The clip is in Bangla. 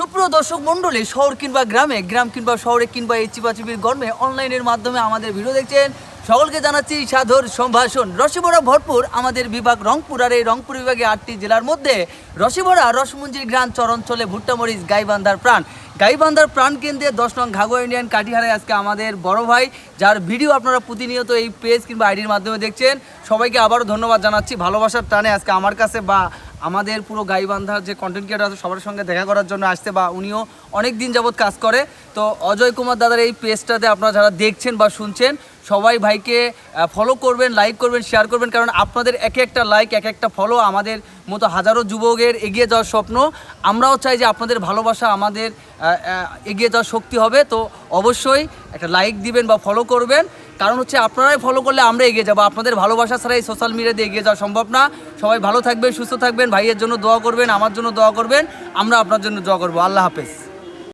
সুপ্রিয় দর্শক মণ্ডলী, শহর কিংবা গ্রামে, গ্রাম কিংবা শহরে কিংবা এই চিপাচিপির গরমে অনলাইনের মাধ্যমে আমাদের ভিডিও দেখছেন সকলকে জানাচ্ছি সাধর সম্ভাষণ। রসিবড়া ভরপুর, আমাদের বিভাগ রংপুর, আর এই রংপুর বিভাগে আটটি জেলার মধ্যে রসিবড়া রসমঞ্জির গ্রাম চরঞ্চলে ভুট্টামরিচ, গাইবান্ধার প্রাণ। গাইবান্ধার প্রাণ কেন্দ্রে দশ নং ঘাগুয়া ইন্ডিয়ান কাটিহারে আজকে আমাদের বড় ভাই, যার ভিডিও আপনারা প্রতিনিয়ত এই পেজ কিংবা আইডির মাধ্যমে দেখছেন। সবাইকে আবারও ধন্যবাদ জানাচ্ছি। ভালোবাসার টানে আজকে আমার কাছে বা আমাদের পুরো গাইবান্ধার যে কন্টেন্ট ক্রিয়েটার আছে সবার সঙ্গে দেখা করার জন্য আসতে বা উনিও অনেক দিন যাবৎ কাজ করে। তো অজয় কুমার দাদার এই পেজটাতে আপনারা যারা দেখছেন বা শুনছেন, সবাই ভাইকে ফলো করবেন লাইক করবেন শেয়ার করবেন, কারণ আপনাদের এক একটা লাইক এক একটা ফলো আমাদের মতো হাজারো যুবকের এগিয়ে যাওয়ার স্বপ্ন। আমরাও চাই যে আপনাদের ভালোবাসা আমাদের এগিয়ে যাওয়ার শক্তি হবে। তো অবশ্যই একটা লাইক দিবেন বা ফলো করবেন। কারণ হচ্ছে আপনারাই ফলো করলে আমরা এগিয়ে যাব। আপনাদের ভালোবাসা ছাড়া এই সোশ্যাল মিডিয়াতে এগিয়ে যাওয়া সম্ভব না। সবাই ভালো থাকবেন, সুস্থ থাকবেন। ভাইয়ের জন্য দোয়া করবেন, আমার জন্য দোয়া করবেন। আমরা আপনার জন্য দোয়া করব। আল্লাহ হাফেজ।